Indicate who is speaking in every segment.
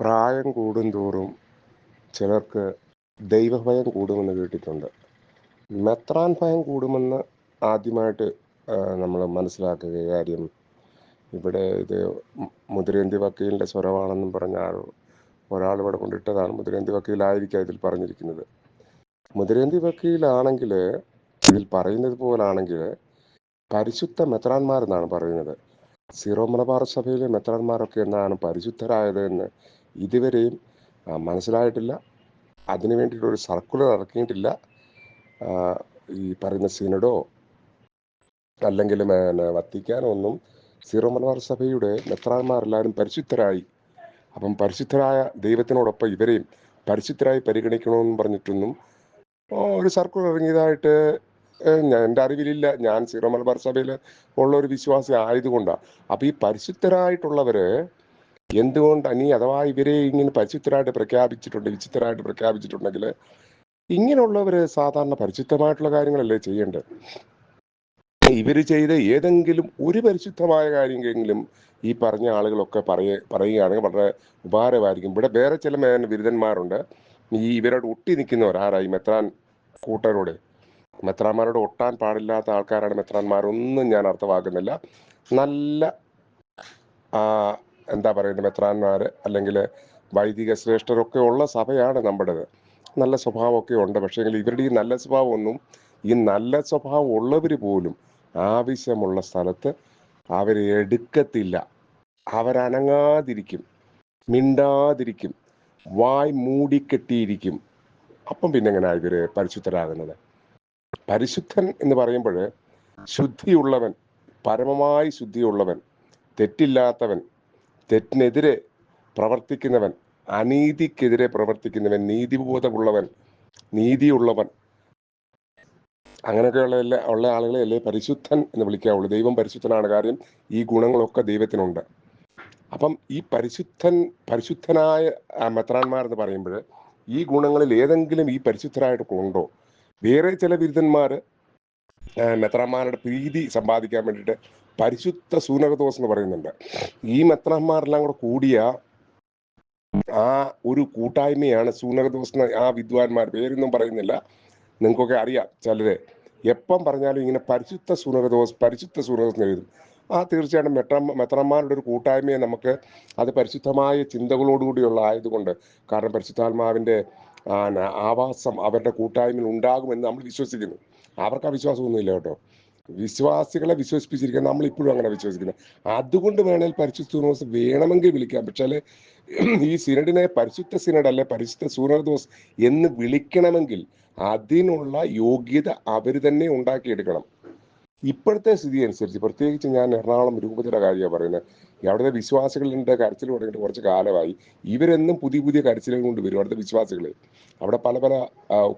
Speaker 1: പ്രായം കൂടുന്തോറും ചിലർക്ക് ദൈവഭയം കൂടുമെന്ന് കേട്ടിട്ടുണ്ട്. മെത്രാൻ ഭയം കൂടുമെന്ന് ആദ്യമായിട്ട് നമ്മൾ മനസ്സിലാക്കുക കാര്യം ഇവിടെ ഇത് മുതിരേന്തി വക്കീലിന്റെ സ്വരമാണെന്നും പറഞ്ഞ ആൾ ഒരാൾ ഇവിടെ കൊണ്ടിട്ടതാണ് മുതിരേന്തി വക്കീലായിരിക്കാം ഇതിൽ പറഞ്ഞിരിക്കുന്നത്. മുതിരേന്തി വക്കീലാണെങ്കിൽ ഇതിൽ പറയുന്നത് പോലാണെങ്കിൽ പരിശുദ്ധ മെത്രാന്മാരെന്നാണ് പറയുന്നത്. സീറോ മലബാർ സഭയിലെ മെത്രാന്മാരൊക്കെ എന്നാണ് പരിശുദ്ധരായത് എന്ന് ഇതുവരെയും മനസ്സിലായിട്ടില്ല. അതിനു വേണ്ടിയിട്ടൊരു സർക്കുലർ ഇറക്കിയിട്ടില്ല. ഈ പറയുന്ന സിനഡോ അല്ലെങ്കിൽ വത്തിക്കാനോ ഒന്നും സീറോ മലബാർ സഭയുടെ മെത്രാന്മാരെല്ലാവരും പരിശുദ്ധരായി. അപ്പം പരിശുദ്ധരായ ദൈവത്തിനോടൊപ്പം ഇവരെയും പരിശുദ്ധരായി പരിഗണിക്കണമെന്ന് പറഞ്ഞിട്ടൊന്നും ഒരു സർക്കുലർ ഇറങ്ങിയതായിട്ട് എന്റെ അറിവിലില്ല. ഞാൻ സീറോ മലബാർ സഭയിൽ ഉള്ള ഒരു വിശ്വാസി ആയതുകൊണ്ടാണ് അപ്പം ഈ പരിശുദ്ധരായിട്ടുള്ളവര് എന്തുകൊണ്ട് നീ അഥവാ ഇവരെ ഇങ്ങനെ പരിശുദ്ധരായിട്ട് പ്രഖ്യാപിച്ചിട്ടുണ്ട് വിചിത്രമായിട്ട് പ്രഖ്യാപിച്ചിട്ടുണ്ടെങ്കിൽ ഇങ്ങനെയുള്ളവര് സാധാരണ പരിശുദ്ധമായിട്ടുള്ള കാര്യങ്ങളല്ലേ ചെയ്യേണ്ടത്? ഇവർ ചെയ്ത ഏതെങ്കിലും ഒരു പരിശുദ്ധമായ കാര്യമെങ്കിലും ഈ പറഞ്ഞ ആളുകളൊക്കെ പറയ പറയുകയാണെങ്കിൽ വളരെ ഉപകാരമായിരിക്കും. ഇവിടെ വേറെ ചില ബിരുദന്മാരുണ്ട്. ഈ ഇവരോട് ഒട്ടി നിൽക്കുന്നവർ ആരായി മെത്രാൻ കൂട്ടരോട്. മെത്രാന്മാരോട് ഒട്ടാൻ പാടില്ലാത്ത ആൾക്കാരാണ് മെത്രാന്മാരൊന്നും ഞാൻ അർത്ഥമാക്കുന്നില്ല. നല്ല എന്താ പറയുന്നത് മെത്രാന്മാർ അല്ലെങ്കിൽ വൈദിക ശ്രേഷ്ഠരൊക്കെ ഉള്ള സഭയാണ് നമ്മുടേത്. നല്ല സ്വഭാവമൊക്കെ ഉണ്ട്. പക്ഷേ ഇവരുടെ ഈ നല്ല സ്വഭാവമൊന്നും ഈ നല്ല സ്വഭാവം ഉള്ളവർ പോലും ആവശ്യമുള്ള സ്ഥലത്ത് അവരെ എടുക്കത്തില്ല. അവരനങ്ങാതിരിക്കും. മിണ്ടാതിരിക്കും. വായ് മൂടിക്കെട്ടിയിരിക്കും. അപ്പം പിന്നെ എങ്ങനെ ഇവർ പരിശുദ്ധരാകുന്നത്? പരിശുദ്ധൻ എന്ന് പറയുമ്പോൾ ശുദ്ധിയുള്ളവൻ പരമമായി ശുദ്ധിയുള്ളവൻ തെറ്റില്ലാത്തവൻ തെറ്റിനെതിരെ പ്രവർത്തിക്കുന്നവൻ അനീതിക്കെതിരെ പ്രവർത്തിക്കുന്നവൻ നീതിബോധമുള്ളവൻ നീതിയുള്ളവൻ. അങ്ങനെയൊക്കെയുള്ള ഉള്ള ആളുകളെ അല്ലേ പരിശുദ്ധൻ എന്ന് വിളിക്കാവുള്ളൂ. ദൈവം പരിശുദ്ധനാണ്. കാര്യം ഈ ഗുണങ്ങളൊക്കെ ദൈവത്തിനുണ്ട്. അപ്പം ഈ പരിശുദ്ധൻ പരിശുദ്ധനായ മെത്രാന്മാർ എന്ന് പറയുമ്പോൾ ഈ ഗുണങ്ങളിൽ ഏതെങ്കിലും ഈ പരിശുദ്ധരായിട്ട് ഉണ്ടോ? വേറെ ചില ബിരുദന്മാർ മെത്രാന്മാരുടെ പ്രീതി സമ്പാദിക്കാൻ വേണ്ടിയിട്ട് പരിശുദ്ധ സൂനകദോസ് എന്ന് പറയുന്നുണ്ട്. ഈ മെത്രാന്മാരെല്ലാം കൂടെ കൂടിയ ആ ഒരു കൂട്ടായ്മയാണ് സൂനകദോസ് എന്ന ആ വിദ്വാൻമാർ. പേരൊന്നും പറയുന്നില്ല. നിങ്ങൾക്കൊക്കെ അറിയാം ചിലരെ. എപ്പം പറഞ്ഞാലും ഇങ്ങനെ പരിശുദ്ധ സൂനകദോസ് പരിശുദ്ധ സൂനകദോസ് എഴുതും. ആ തീർച്ചയായിട്ടും മെത്ര മെത്രന്മാരുടെ ഒരു കൂട്ടായ്മയെ നമുക്ക് അത് പരിശുദ്ധമായ ചിന്തകളോടുകൂടിയുള്ള ആയതുകൊണ്ട് കാരണം പരിശുദ്ധാത്മാവിന്റെ ആവാസം അവരുടെ കൂട്ടായ്മയിൽ ഉണ്ടാകുമെന്ന് നമ്മൾ വിശ്വസിക്കുന്നു. അവർക്ക് ആ വിശ്വാസമൊന്നുമില്ല കേട്ടോ. വിശ്വാസികളെ വിശ്വസിപ്പിച്ചിരിക്കുക നമ്മൾ ഇപ്പോഴും അങ്ങനെ വിശ്വസിക്കുന്നത്. അതുകൊണ്ട് വേണേൽ പരിശുദ്ധ സൂനോസ് വേണമെങ്കിൽ വിളിക്കാം. പക്ഷേ ഈ സിനഡിനെ പരിശുദ്ധ സിനഡ് അല്ലെ പരിശുദ്ധ സൂര്യദോസ് എന്ന് വിളിക്കണമെങ്കിൽ അതിനുള്ള യോഗ്യത അവർ തന്നെ ഉണ്ടാക്കിയെടുക്കണം. ഇപ്പോഴത്തെ സ്ഥിതി അനുസരിച്ച് പ്രത്യേകിച്ച് ഞാൻ എറണാകുളം രൂപതയുടെ കാര്യമാണ് പറയുന്നത്. അവിടുത്തെ വിശ്വാസികളുടെ കരച്ചിൽ തുടങ്ങിയിട്ട് കുറച്ച് കാലമായി. ഇവരെന്നും പുതിയ പുതിയ കരച്ചിലുകൾ കൊണ്ട് വരും അവിടുത്തെ വിശ്വാസികൾ അവിടെ പല പല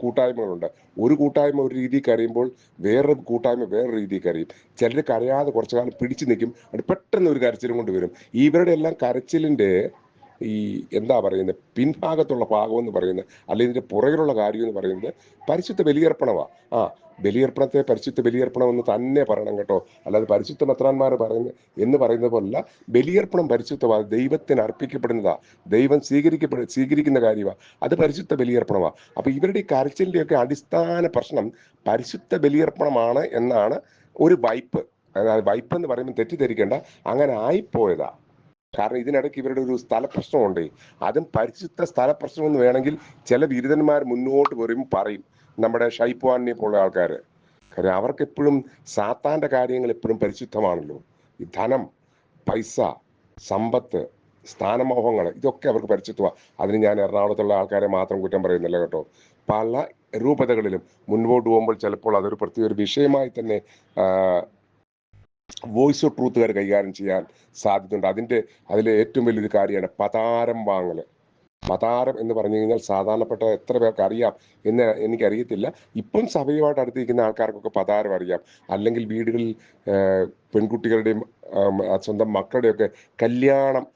Speaker 1: കൂട്ടായ്മകളുണ്ട്. ഒരു കൂട്ടായ്മ ഒരു രീതിയിൽ കരയുമ്പോൾ വേറൊരു കൂട്ടായ്മ വേറൊരു രീതിയിൽ കരയും. ചിലർ കരയാതെ കുറച്ചു കാലം പിടിച്ചു നിൽക്കും. അത് പെട്ടെന്ന് ഒരു കരച്ചിലും കൊണ്ട് വരും. ഇവരുടെ എല്ലാം കരച്ചിലിന്റെ ഈ എന്താ പറയുന്നത് പിൻഭാഗത്തുള്ള ഭാഗം എന്ന് പറയുന്നത് അല്ലെങ്കിൽ ഇതിന്റെ പുറകിലുള്ള കാര്യം എന്ന് പറയുന്നത് പരിശുദ്ധ ബലിയർപ്പണമാണ് ആ ബലിയർപ്പണത്തെ പരിശുദ്ധ ബലിയർപ്പണം എന്ന് തന്നെ പറയണം കേട്ടോ. അല്ലാതെ പരിശുദ്ധ മെത്രാന്മാർ പറയുന്ന എന്ന് പറയുന്നത് പോലല്ല ബലിയർപ്പണം പരിശുദ്ധമാണ് ദൈവത്തിന് അർപ്പിക്കപ്പെടുന്നതാ. ദൈവം സ്വീകരിക്കപ്പെ സ്വീകരിക്കുന്ന കാര്യമാണ് അത് പരിശുദ്ധ ബലിയർപ്പണമാണ് അപ്പൊ ഇവരുടെ ഈ കരച്ചിലിന്റെയൊക്കെ അടിസ്ഥാന പ്രശ്നം പരിശുദ്ധ ബലിയർപ്പണമാണ് എന്നാണ് ഒരു വൈപ്പ്. അതായത് വൈപ്പ് എന്ന് പറയുമ്പോൾ തെറ്റിദ്ധരിക്കേണ്ട അങ്ങനെ ആയിപ്പോയതാ. കാരണം ഇതിനിടയ്ക്ക് ഇവരുടെ ഒരു സ്ഥലപ്രശ്നമുണ്ട്. അതും പരിശുദ്ധ സ്ഥലപ്രശ്നം എന്ന് വേണമെങ്കിൽ ചില ബിരുദന്മാർ മുന്നോട്ട് വരും പറയും. നമ്മുടെ ഷൈപ്വാനെ പോലുള്ള ആൾക്കാർ കാര്യം അവർക്ക് എപ്പോഴും സാത്താന്റെ കാര്യങ്ങൾ എപ്പോഴും പരിശുദ്ധമാണല്ലോ. ഈ ധനം പൈസ സമ്പത്ത് സ്ഥാനമോഹങ്ങൾ ഇതൊക്കെ അവർക്ക് പരിശുദ്ധമാണ് അതിന് ഞാൻ എറണാകുളത്തുള്ള ആൾക്കാരെ മാത്രം കുറ്റം പറയുന്നില്ല കേട്ടോ. പല രൂപതകളിലും മുൻപോട്ട് പോകുമ്പോൾ ചിലപ്പോൾ അതൊരു പ്രത്യേക ഒരു വിഷയമായി തന്നെ വോയിസ് ഓഫ് ട്രൂത്തുകാർ കൈകാര്യം ചെയ്യാൻ സാധ്യതയുണ്ട്. അതിന്റെ അതിലെ ഏറ്റവും വലിയൊരു കാര്യമാണ് പതാരം വാങ്ങൽ പതാരം എന്ന് പറഞ്ഞു കഴിഞ്ഞാൽ സാധാരണപ്പെട്ട എത്ര പേർക്ക് അറിയാം എന്ന് എനിക്കറിയത്തില്ല. ഇപ്പം സഭയുമായിട്ട് അടുത്തിരിക്കുന്ന ആൾക്കാർക്കൊക്കെ പതാരം അറിയാം. അല്ലെങ്കിൽ വീടുകളിൽ പെൺകുട്ടികളുടെയും സ്വന്തം മക്കളുടെയൊക്കെ കല്യാണം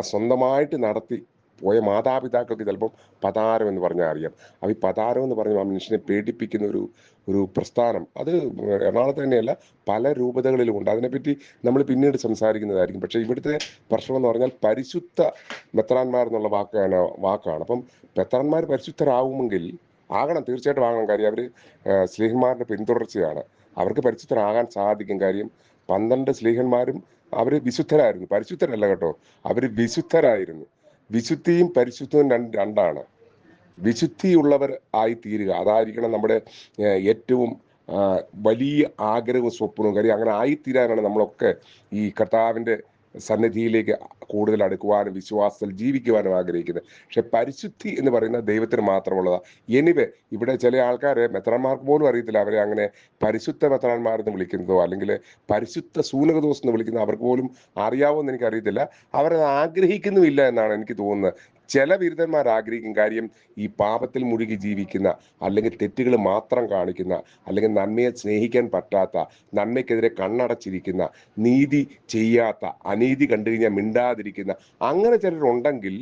Speaker 1: സ്വന്തമായിട്ട് നടത്തി പോയ മാതാപിതാക്കൾക്ക് ചിലപ്പം പതാരം എന്ന് പറഞ്ഞാൽ അറിയാം. അപ്പോൾ ഈ പതാരം എന്ന് പറഞ്ഞാൽ ആ മനുഷ്യനെ പേടിപ്പിക്കുന്ന ഒരു ഒരു പ്രസ്ഥാനം അത് എറണാകുളത്ത് തന്നെയല്ല പല രൂപതകളിലും ഉണ്ട്. അതിനെപ്പറ്റി നമ്മൾ പിന്നീട് സംസാരിക്കുന്നതായിരിക്കും. പക്ഷേ ഇവിടുത്തെ പ്രശ്നം എന്ന് പറഞ്ഞാൽ പരിശുദ്ധ മെത്രാന്മാർ എന്നുള്ള വാക്കാണ് വാക്കാണ്. അപ്പം മെത്രാന്മാർ പരിശുദ്ധരാകുമെങ്കിൽ ആകണം തീർച്ചയായിട്ടും ആകണം കാര്യം. അവർ സ്ലീഹന്മാരുടെ പിന്തുടർച്ചയാണ്. അവർക്ക് പരിശുദ്ധരാകാൻ സാധിക്കും കാര്യം. പന്ത്രണ്ട് സ്ലീഹന്മാരും അവർ വിശുദ്ധരായിരുന്നു. പരിശുദ്ധരല്ല കേട്ടോ അവർ വിശുദ്ധരായിരുന്നു. വിശുദ്ധിയും പരിശുദ്ധവും രണ്ട് രണ്ടാണ്. വിശുദ്ധിയുള്ളവർ ആയി തീരുക അതായിരിക്കണം നമ്മുടെ ഏറ്റവും വലിയ ആഗ്രഹവും സ്വപ്നവും. കാര്യം അങ്ങനെ ആയിത്തീരാനാണ് നമ്മളൊക്കെ ഈ കർത്താവിന്റെ സന്നിധിയിലേക്ക് കൂടുതൽ അടുക്കുവാനും വിശ്വാസത്തിൽ ജീവിക്കുവാനും ആഗ്രഹിക്കുന്നത് പക്ഷെ പരിശുദ്ധി എന്ന് പറയുന്നത് ദൈവത്തിന് മാത്രമുള്ളതാണ് എനിവേ ഇവിടെ ചില ആൾക്കാരെ മെത്രാന്മാർക്ക് പോലും അറിയത്തില്ല. അവരെ അങ്ങനെ പരിശുദ്ധ മെത്രാന്മാരെന്ന് വിളിക്കുന്നതോ അല്ലെങ്കിൽ പരിശുദ്ധ സൂനകദോസ് എന്ന് വിളിക്കുന്ന അവർക്ക് പോലും അറിയാവോ എന്ന് എനിക്കറിയത്തില്ല. അവരത് ആഗ്രഹിക്കുന്നുമില്ല എന്നാണ് എനിക്ക് തോന്നുന്നത്. ചില ബിരുദന്മാർ ആഗ്രഹിക്കും കാര്യം ഈ പാപത്തിൽ മുഴുകി ജീവിക്കുന്ന അല്ലെങ്കിൽ തെറ്റുകൾ മാത്രം കാണിക്കുന്ന അല്ലെങ്കിൽ നന്മയെ സ്നേഹിക്കാൻ പറ്റാത്ത നന്മയ്ക്കെതിരെ കണ്ണടച്ചിരിക്കുന്ന നീതി ചെയ്യാത്ത അനീതി കണ്ടു കഴിഞ്ഞാൽ മിണ്ടാതിരിക്കുന്ന അങ്ങനെ ചിലരുണ്ടെങ്കിൽ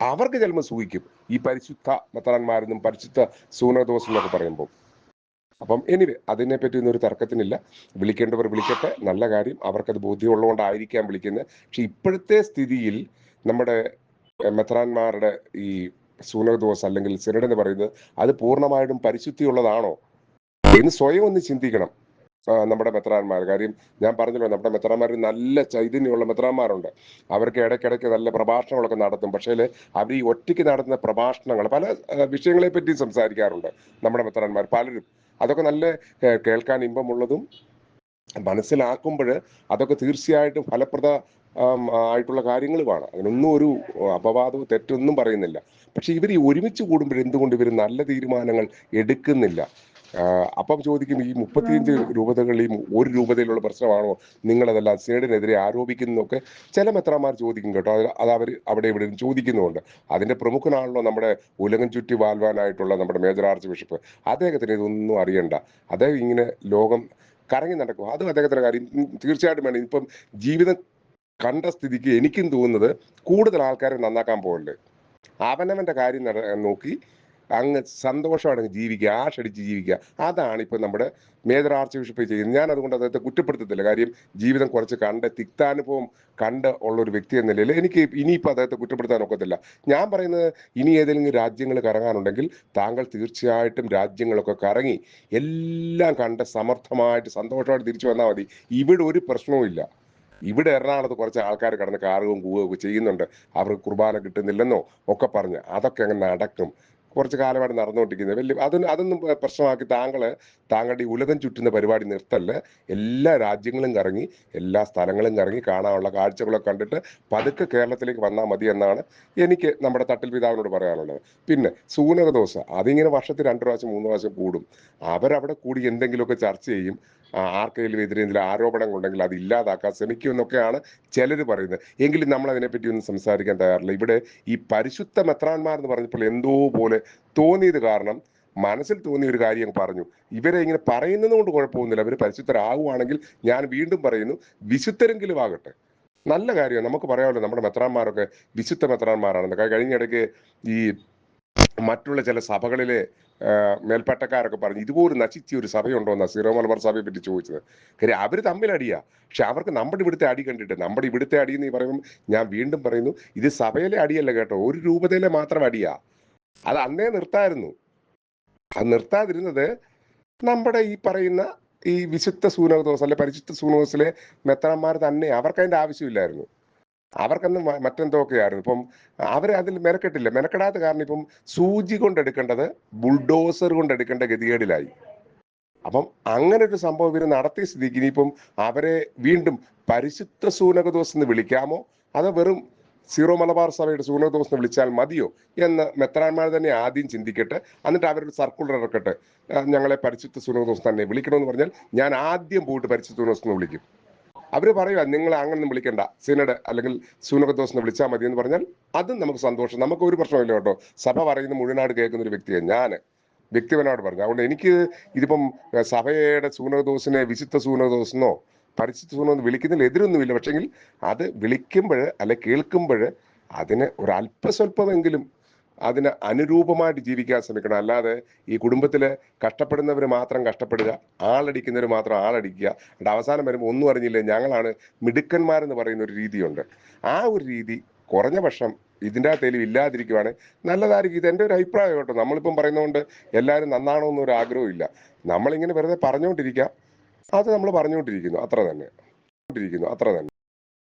Speaker 1: അവർക്ക് ചിലപ്പോൾ സൂഹിക്കും ഈ പരിശുദ്ധ മത്രന്മാരെന്നും പരിശുദ്ധ സൂനദോസം എന്നൊക്കെ പറയുമ്പോൾ. അപ്പം എനിവേ അതിനെപ്പറ്റി പറ്റി ഒരു തർക്കത്തിനില്ല. വിളിക്കേണ്ടവർ വിളിക്കട്ടെ. നല്ല കാര്യം. അവർക്കത് ബോധ്യമുള്ളതുകൊണ്ടായിരിക്കാം വിളിക്കുന്നത്. പക്ഷെ ഇപ്പോഴത്തെ സ്ഥിതിയിൽ നമ്മുടെ മെത്രാന്മാരുടെ ഈ സൂനകദോസ് അല്ലെങ്കിൽ സിനഡ് എന്ന് പറയുന്നത് അത് പൂർണമായിട്ടും പരിശുദ്ധിയുള്ളതാണോ? എന്ന് സ്വയം ഒന്ന് ചിന്തിക്കണം. നമ്മുടെ മെത്രാന്മാർ. കാര്യം ഞാൻ പറഞ്ഞല്ലോ നമ്മുടെ മെത്രാന്മാർ നല്ല ചൈതന്യമുള്ള മെത്രാന്മാരുണ്ട്. അവർക്ക് ഇടയ്ക്കിടയ്ക്ക് നല്ല പ്രഭാഷണങ്ങളൊക്കെ നടത്തും. പക്ഷേ അവർ ഈ ഒറ്റയ്ക്ക് നടത്തുന്ന പ്രഭാഷണങ്ങൾ പല വിഷയങ്ങളെ പറ്റി സംസാരിക്കാറുണ്ട് നമ്മുടെ മെത്രാന്മാർ പലരും. അതൊക്കെ നല്ല കേൾക്കാൻ ഇമ്പമുള്ളതും മനസ്സിലാക്കുമ്പോൾ അതൊക്കെ തീർച്ചയായിട്ടും ഫലപ്രദ ആയിട്ടുള്ള കാര്യങ്ങളുമാണ്. അതിനൊന്നും ഒരു അപവാദവും തെറ്റൊന്നും പറയുന്നില്ല. പക്ഷെ ഇവർ ഒരുമിച്ച് കൂടുമ്പോൾ എന്തുകൊണ്ട് ഇവർ നല്ല തീരുമാനങ്ങൾ എടുക്കുന്നില്ല? അപ്പം ചോദിക്കും ഈ മുപ്പത്തിയഞ്ച് രൂപതകളിൽ ഒരു രൂപതയിലുള്ള പ്രശ്നമാണോ? നിങ്ങളതെല്ലാം സേഡിനെതിരെ ആരോപിക്കുന്നതൊക്കെ ചില മെത്രമാർ ചോദിക്കും കേട്ടോ. അത് അവർ അവിടെ ഇവിടെ ചോദിക്കുന്നുണ്ട് അതിന്റെ പ്രമുഖനാണല്ലോ നമ്മുടെ ഉലകം ചുറ്റി വാൽവാനായിട്ടുള്ള നമ്മുടെ മേജർ ആർച്ച് ബിഷപ്പ്. അദ്ദേഹത്തിന് ഇതൊന്നും അറിയണ്ട. അദ്ദേഹം ഇങ്ങനെ ലോകം കറങ്ങി നടക്കും. അതും അദ്ദേഹത്തിന്റെ കാര്യം. തീർച്ചയായിട്ടും വേണം. ഇപ്പം ജീവിതം കണ്ട സ്ഥിതിക്ക് എനിക്കും തോന്നുന്നത് കൂടുതൽ ആൾക്കാരെ നന്നാക്കാൻ പോകല്ലേ അവനവന്റെ കാര്യം നോക്കി അങ്ങ് സന്തോഷമാണ് ജീവിക്കുക ആഷടിച്ച് ജീവിക്കുക. അതാണ് ഇപ്പം നമ്മുടെ മേജർ ആർച്ച് ബിഷപ്പ് ചെയ്യുന്നത്. ഞാൻ അതുകൊണ്ട് അദ്ദേഹത്തെ കുറ്റപ്പെടുത്തത്തില്ല. കാര്യം ജീവിതം കുറച്ച് കണ്ട് തിക്താനുഭവം കണ്ട് ഉള്ള ഒരു വ്യക്തി എന്ന നിലയിൽ എനിക്ക് ഇനിയിപ്പോൾ അദ്ദേഹത്തെ കുറ്റപ്പെടുത്താൻ ഒക്കത്തില്ല. ഞാൻ പറയുന്നത് ഇനി ഏതെങ്കിലും രാജ്യങ്ങൾ കറങ്ങാനുണ്ടെങ്കിൽ താങ്കൾ തീർച്ചയായിട്ടും രാജ്യങ്ങളൊക്കെ കറങ്ങി എല്ലാം കണ്ട് സമർത്ഥമായിട്ട് സന്തോഷമായിട്ട് തിരിച്ചു വന്നാൽ മതി. ഇവിടെ ഒരു പ്രശ്നവും ഇല്ല. ഇവിടെ എറണാകുളത്ത് കുറച്ച് ആൾക്കാർ കടന്ന് കാറുകയും കൂവുകയും ഒക്കെ ചെയ്യുന്നുണ്ട്. അവർക്ക് കുർബാന കിട്ടുന്നില്ലെന്നോ ഒക്കെ പറഞ്ഞ് അതൊക്കെ അങ്ങ് നടക്കും. കുറച്ച് കാലമായിട്ട് നടന്നുകൊണ്ടിരിക്കുന്നത്. വലിയ അതൊന്നും അതൊന്നും പ്രശ്നമാക്കി താങ്കൾ താങ്കളുടെ ഈ ഉലകം ചുറ്റുന്ന പരിപാടി നിർത്തല്ല. എല്ലാ രാജ്യങ്ങളും കറങ്ങി എല്ലാ സ്ഥലങ്ങളും കറങ്ങി കാണാനുള്ള കാഴ്ചകളൊക്കെ കണ്ടിട്ട് പതുക്കെ കേരളത്തിലേക്ക് വന്നാൽ മതി എന്നാണ് എനിക്ക് നമ്മുടെ തട്ടിൽ പിതാവിനോട് പറയാനുള്ളത്. പിന്നെ സൂനകദോശ അതിങ്ങനെ വർഷത്തിൽ രണ്ട് പ്രാവശ്യം മൂന്ന് പ്രാവശ്യം കൂടും. അവരവിടെ കൂടി എന്തെങ്കിലുമൊക്കെ ചർച്ച ചെയ്യും. ആർക്കെങ്കിലും എതിരെ എന്തെങ്കിലും ആരോപണങ്ങൾ ഉണ്ടെങ്കിൽ അത് ഇല്ലാതാക്കാൻ ശ്രമിക്കുമെന്നൊക്കെയാണ് ചിലർ പറയുന്നത്. എങ്കിലും നമ്മൾ അതിനെപ്പറ്റി ഒന്നും സംസാരിക്കാൻ തയ്യാറില്ല. ഇവിടെ ഈ പരിശുദ്ധ മെത്രാന്മാർ എന്ന് പറഞ്ഞപ്പോൾ എന്തോ പോലെ തോന്നിയത് കാരണം മനസ്സിൽ തോന്നിയ ഒരു കാര്യം പറഞ്ഞു. ഇവരെ ഇങ്ങനെ പറയുന്നത് കൊണ്ട് കുഴപ്പമൊന്നുമില്ല. അവർ പരിശുദ്ധരാകുവാണെങ്കിൽ ഞാൻ വീണ്ടും പറയുന്നു വിശുദ്ധരെങ്കിലും ആകട്ടെ. നല്ല കാര്യമാണ്. നമുക്ക് പറയാമല്ലോ നമ്മുടെ മെത്രാന്മാരൊക്കെ വിശുദ്ധ മെത്രാന്മാരാണെന്ന്. കഴിഞ്ഞ ഇടയ്ക്ക് ഈ മറ്റുള്ള ചില സഭകളിലെ മേൽപ്പട്ടക്കാരൊക്കെ പറഞ്ഞു ഇതുപോലെ നശിച്ച ഒരു സഭയുണ്ടോ എന്നാ സീറോ മലബാർ സഭയെ പറ്റി ചോദിച്ചത്. കാര്യം അവർ തമ്മിൽ അടിയാ പക്ഷെ അവർക്ക് നമ്മുടെ ഇവിടുത്തെ അടി കണ്ടിട്ട് നമ്മുടെ ഇവിടുത്തെ അടി എന്ന് പറയുമ്പോൾ ഞാൻ വീണ്ടും പറയുന്നു ഇത് സഭയിലെ അടിയല്ല കേട്ടോ ഒരു രൂപതയിലെ മാത്രം അടിയാ. അത് അന്നേ നിർത്തായിരുന്നു. അത് നിർത്താതിരുന്നത് നമ്മുടെ ഈ പറയുന്ന ഈ വിശുദ്ധ സൂനകദോസ് അല്ലെ പരിശുദ്ധ സൂനകദോസിലെ മെത്രാന്മാർ തന്നെ അവർക്ക് അതിന്റെ ആവശ്യമില്ലായിരുന്നു. അവർക്കന്ന് മറ്റെന്തൊക്കെയായിരുന്നു ഇപ്പം അവർ അതിൽ മെനക്കെട്ടില്ല. മെനക്കെടാത്ത കാരണം ഇപ്പം സൂചി കൊണ്ടെടുക്കേണ്ടത് ബുൾഡോസർ കൊണ്ടെടുക്കേണ്ട ഗതികേടിലായി. അപ്പം അങ്ങനെ ഒരു സംഭവം ഇവർ നടത്തിയ സ്ഥിതിക്ക് ഇനിയിപ്പം അവരെ വീണ്ടും പരിശുദ്ധ സൂനക ദിവസം എന്ന് വിളിക്കാമോ? അതോ വെറും സീറോ മലബാർ സഭയുടെ സൂനക എന്ന് വിളിച്ചാൽ മതിയോ? എന്ന് മെത്രാന്മാർ തന്നെ ആദ്യം ചിന്തിക്കട്ടെ. എന്നിട്ട് അവരൊരു സർക്കുലർ ഇറക്കട്ടെ. ഞങ്ങളെ പരിശുദ്ധ സൂനക ദിവസം തന്നെ വിളിക്കണമെന്ന് പറഞ്ഞാൽ ഞാൻ ആദ്യം പോയിട്ട് പരിശുദ്ധ ദിവസം വിളിക്കും. അവർ പറയുക നിങ്ങൾ അങ്ങനെ വിളിക്കേണ്ട. സിനഡ് അല്ലെങ്കിൽ സൂനകദോസ് എന്ന് വിളിച്ചാൽ മതി എന്ന് പറഞ്ഞാൽ അതും നമുക്ക് സന്തോഷം. നമുക്ക് ഒരു പ്രശ്നമില്ല കേട്ടോ. സഭ പറയുന്ന മുഴുവനാട് കേൾക്കുന്ന ഒരു വ്യക്തിയാണ് ഞാൻ വ്യക്തിപരമായിട്ട് പറഞ്ഞു. അതുകൊണ്ട് എനിക്ക് ഇതിപ്പം സഭയുടെ സൂനകദോസിനെ വിശുദ്ധ സൂനകദോസെന്നോ പരിശുദ്ധ സൂനകെന്ന് വിളിക്കുന്നതിൽ എതിരൊന്നുമില്ല. പക്ഷെങ്കിൽ അത് വിളിക്കുമ്പോൾ അല്ലെ കേൾക്കുമ്പോൾ അതിന് ഒരല്പസ്വല്പമെങ്കിലും അതിന് അനുരൂപമായിട്ട് ജീവിക്കാൻ ശ്രമിക്കണം. അല്ലാതെ ഈ കുടുംബത്തിൽ കഷ്ടപ്പെടുന്നവർ മാത്രം കഷ്ടപ്പെടുക ആളടിക്കുന്നവർ മാത്രം ആളടിക്കുക. എന്നിട്ട് അവസാനം വരുമ്പോൾ ഒന്നും അറിഞ്ഞില്ല ഞങ്ങളാണ് മിടുക്കന്മാരെന്ന് പറയുന്ന ഒരു രീതിയുണ്ട്. ആ ഒരു രീതി കുറഞ്ഞ പക്ഷം ഇതിന്റെ അകത്തേലും ഇല്ലാതിരിക്കുവാണ് നല്ലതായിരിക്കും. ഇത് എന്റെ ഒരു അഭിപ്രായം കേട്ടോ. നമ്മളിപ്പം പറയുന്നതുകൊണ്ട് എല്ലാവരും നന്നാണോ എന്നൊരു ആഗ്രഹമില്ല നമ്മളിങ്ങനെ വെറുതെ പറഞ്ഞുകൊണ്ടിരിക്കുക അത് നമ്മൾ പറഞ്ഞുകൊണ്ടിരിക്കുന്നു അത്ര തന്നെ. അത്ര തന്നെ.